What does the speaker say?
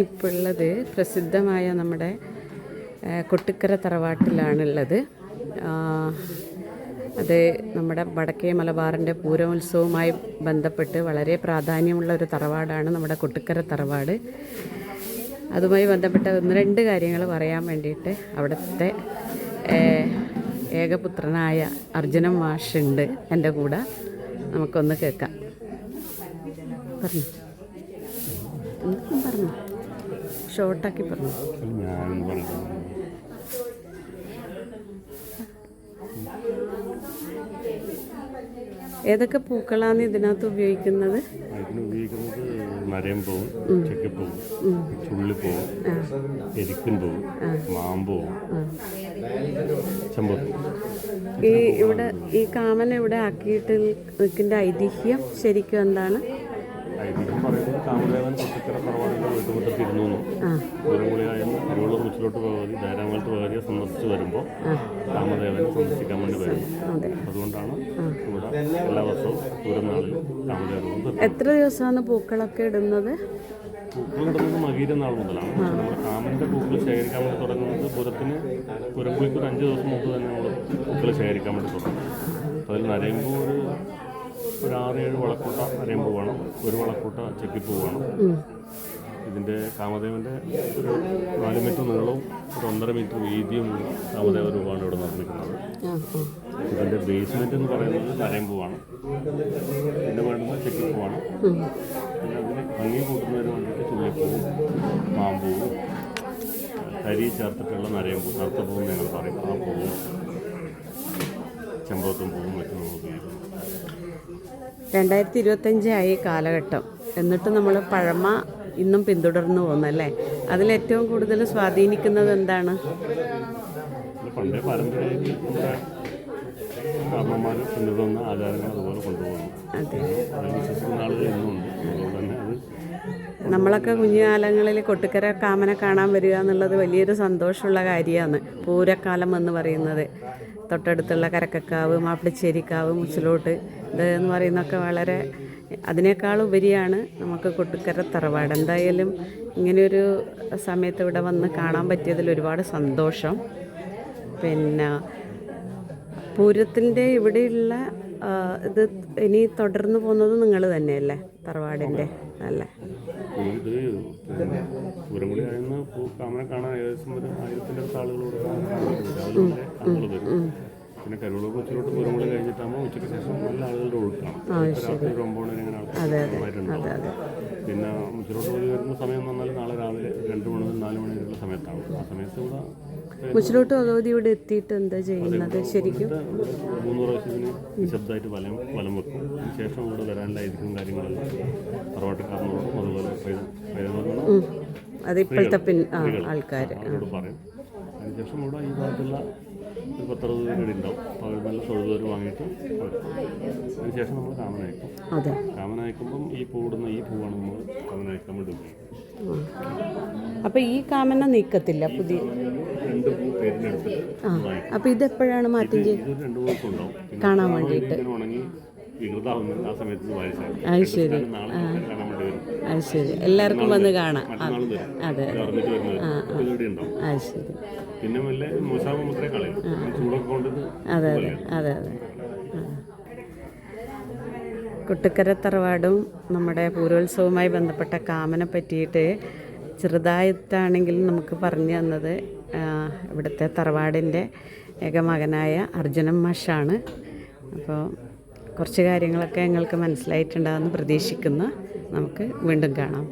ഞാനിപ്പോൾ ഉള്ളത് പ്രസിദ്ധമായ നമ്മുടെ കൊട്ടിക്കര തറവാട്ടിലാണുള്ളത്. അത് നമ്മുടെ വടക്കേ മലബാറിന്റെ പൂരോത്സവവുമായി ബന്ധപ്പെട്ട് വളരെ പ്രാധാന്യമുള്ള ഒരു തറവാടാണ് നമ്മുടെ കൊട്ടിക്കര തറവാട്. അതുമായി ബന്ധപ്പെട്ട ഒന്ന് രണ്ട് കാര്യങ്ങൾ പറയാൻ വേണ്ടിയിട്ട് അവിടുത്തെ ഏകപുത്രനായ അർജുനൻ മാഷുണ്ട് എന്റെ കൂടെ. നമുക്കൊന്ന് കേൾക്കാം. പറഞ്ഞു. പറഞ്ഞു. ഷോർട്ടാക്കി പറഞ്ഞു. ഏതൊക്കെ പൂക്കളാണ് ഇതിനകത്ത് ഉപയോഗിക്കുന്നത്? ഉപയോഗിക്കുന്നത് നരയമ്പൂവും ചെക്കപ്പൂവും ചുള്ളിപ്പൂവും എരിക്കൻ പൂവും മാമ്പൂവും ചെമ്പത്തും ഈ ഇവിടെ ഈ കാമൻ ഇവിടെ ആക്കിയിട്ട് നിൽക്കുന്ന ഐതിഹ്യം ശരിക്കും എന്താണ്? കാമദേവൻ കൊട്ടിക്കര പറവാടിന്റെ വീട്ടുമുറ്റത്ത് ഇരുന്നു തിരുവള്ളൂർ മുച്ചിലോട്ട് ഭഗവതി ധാരാമംഗലത്ത് ഭഗവതിയെ സന്ദർശിച്ച് വരുമ്പോൾ കാമദേവനെ സന്ദർശിക്കാൻ വേണ്ടി വരുന്നു അതെ. അതുകൊണ്ടാണ് ഇവിടെ എല്ലാ വർഷവും പൂരനാളിൽ കാമദേവൻ എത്ര ദിവസമാണ് പൂക്കളൊക്കെ ഇടുന്നത്? പൂക്കൾ ഇടുന്നത് മകീര നാൾ മുതലാണ്. നമ്മൾ പൂക്കൾ ശേഖരിക്കാൻ വേണ്ടി തുടങ്ങുന്നത് പുരത്തിന് പൂരംകുളിക്ക് ഒരു അഞ്ച് ദിവസം മുമ്പ് തന്നെ നമ്മൾ പൂക്കൾ ശേഖരിക്കാൻ വേണ്ടി തുടങ്ങും. അതിൽ നരയുമ്പോൾ ഒരു ഒരു ആറ് ഏഴ് വളക്കൂട്ട അരയമ്പ് വേണം ഒരു വളക്കൂട്ട ചെക്കിപ്പ് വേണം ഇതിന്റെ കാമദേവന്റെ ഒരു നാല് മീറ്റർ നീളവും ഒരു ഒന്നര മീറ്റർ വീതിയും കാമദേവ രൂപമാണ് ഇവിടെ നിർമ്മിക്കുന്നത്. ഇതിന്റെ ബേസ്മെന്റ് എന്ന് പറയുന്നത് നരയമ്പൂവാണ് പിന്നെ വേണ്ടുന്നത് ചെക്കിപ്പൂവാണ് പിന്നെ അതിന് ഭംഗി കൂട്ടുന്നതിന് വേണ്ടിയിട്ട് ചുള്ളിപ്പൂവും മാമ്പൂവും കരി ചേർത്തിട്ടുള്ള നരയമ്പൂ കറുത്ത പൂവും ഞങ്ങൾ പറയും. ആ പൂവും ചെമ്പത്തും പൂവും മറ്റും നമ്മൾ ഉപയോഗിക്കുന്നു രണ്ടായിരത്തി ഇരുപത്തഞ്ചായി കാലഘട്ടം. എന്നിട്ട് നമ്മൾ പഴമ ഇന്നും പിന്തുടർന്നു പോകുന്നല്ലേ അതിലേറ്റവും കൂടുതൽ സ്വാധീനിക്കുന്നത് എന്താണ്? ഇത് പണ്ടേ പാരമ്പര്യമായിട്ട് നമ്മുടെ കാരണന്മാർ പിന്തുടർന്ന ആചാരങ്ങൾ അതുപോലെ കൊണ്ടുപോകുന്നു. അതിൽ വിശ്വസിക്കുന്ന ആളുകൾ ഇന്നുമുണ്ട് അതുകൊണ്ട് തന്നെ അത് നമ്മളൊക്കെ കുഞ്ഞുകാലങ്ങളിൽ കൊട്ടുക്കര കാമനെ കാണാൻ വരിക എന്നുള്ളത് വലിയൊരു സന്തോഷമുള്ള കാര്യമാണ്. പൂരക്കാലം എന്ന് പറയുന്നത്. തൊട്ടടുത്തുള്ള കരക്കക്കാവ് മാപ്പിളിച്ചേരിക്കാവ് മുച്ചിലോട്ട് എന്ന് പറയുന്നതൊക്കെ വളരെ അതിനേക്കാൾ ഉപരിയാണ് നമുക്ക് കൊട്ടുക്കര തറവാട്. എന്തായാലും ഇങ്ങനെയൊരു സമയത്ത് ഇവിടെ വന്ന് കാണാൻ പറ്റിയതിൽ ഒരുപാട് സന്തോഷം. പിന്നെ പൂരത്തിന്റെ ഇവിടെയുള്ള ഇത് ഇനി തുടർന്ന് പോകുന്നത് നിങ്ങൾ തന്നെയല്ലേ? തറവാടിന്റെ അല്ലേ? ഇത് കാമനെ കാണാൻ ഏകദേശം ഒരു ആയിരത്തിന്റെ അടുത്ത് ആളുകളോട് രാവിലെ മുതലേ ആളുകൾ വരും. പിന്നെ കരുവളൂർ കൊച്ചിലോട്ട് പൂരംകുടി കഴിഞ്ഞിട്ടാകുമ്പോൾ ഉച്ചയ്ക്ക് ശേഷം നല്ല ആളുകളുടെ ഒഴുക്കാണ്. ഇപ്പൊ രാത്രി ഒരു ഒമ്പത് മണി ഇങ്ങനെ ആൾക്കാർ നന്നായിട്ടുണ്ടാവും പിന്നെ മുച്ചിലോട്ട് പോയി വരുന്ന സമയം എന്ന് പറഞ്ഞാൽ നാളെ രാവിലെ രണ്ട് മണി മുതൽ നാല് മണി വരെയുള്ള സമയത്താണ് ആ സമയത്ത് ഇവിടെ മുച്ചിലോട്ട് ഭഗവതി ഇവിടെ എത്തിയിട്ട് എന്താ ചെയ്യുന്നത്? ശരിക്കും? ഇവിടെ മൂന്ന് പ്രാവശ്യത്തിന് നിശബ്ദമായിട്ട് വലം വലം വെക്കും. ശേഷം ഇവിടെ വരാനുണ്ടായിരിക്കും കാര്യങ്ങളെല്ലാം. തറവാട്ടുകാരനോടും അതുപോലെ പൈത- പൈതങ്ങളോടും ഉം. അത് ഇപ്പോഴത്തെ പിൻ ആൾക്കാർ അതിനുശേഷം ഇവിടെ ഈ ഭാഗത്തുള്ള ഒരു പത്തറുപത് ഇവിടെ ഉണ്ടാവും. അവർ നല്ല തൊഴുതോര് വാങ്ങിയിട്ട് അതിനുശേഷം നമ്മൾ കാമന അയക്കും അതെ. കാമന അയക്കുമ്പം ഈ പൂടുന്ന ഈ പൂവാണ് നമ്മൾ കാമന അയക്കാൻ വേണ്ടി അപ്പോൾ ഈ കാമന നീക്കത്തില്ല പുതിയ രണ്ട് പൂ പേരിനെടുത്തിട്ട് അപ്പോൾ ഇതെപ്പോഴാണ് മാറ്റം കാണാൻ വേണ്ടിട്ട് വേണ്ടിയിട്ട്. ഉണങ്ങി അത് ശരി. അത് ശരി. എല്ലാവർക്കും വന്ന് കാണാം. അതെ. അത് ശരി. പിന്നെ അതെ അതെ. അതെ അതെ. കുട്ടിക്കര തറവാടും നമ്മുടെ പൂരോത്സവവുമായി ബന്ധപ്പെട്ട കാമനെ പറ്റിയിട്ട് ചെറുതായിട്ടാണെങ്കിലും നമുക്ക് പറഞ്ഞു തന്നത് ഇവിടുത്തെ തറവാടിന്റെ ഏകമകനായ അർജുനൻ മാഷാണ്. അപ്പോൾ കുറച്ച് കാര്യങ്ങളൊക്കെ ഞങ്ങൾക്ക് മനസ്സിലായിട്ടുണ്ടാകുമെന്ന് പ്രതീക്ഷിക്കുന്നു. നമുക്ക് വീണ്ടും കാണാം.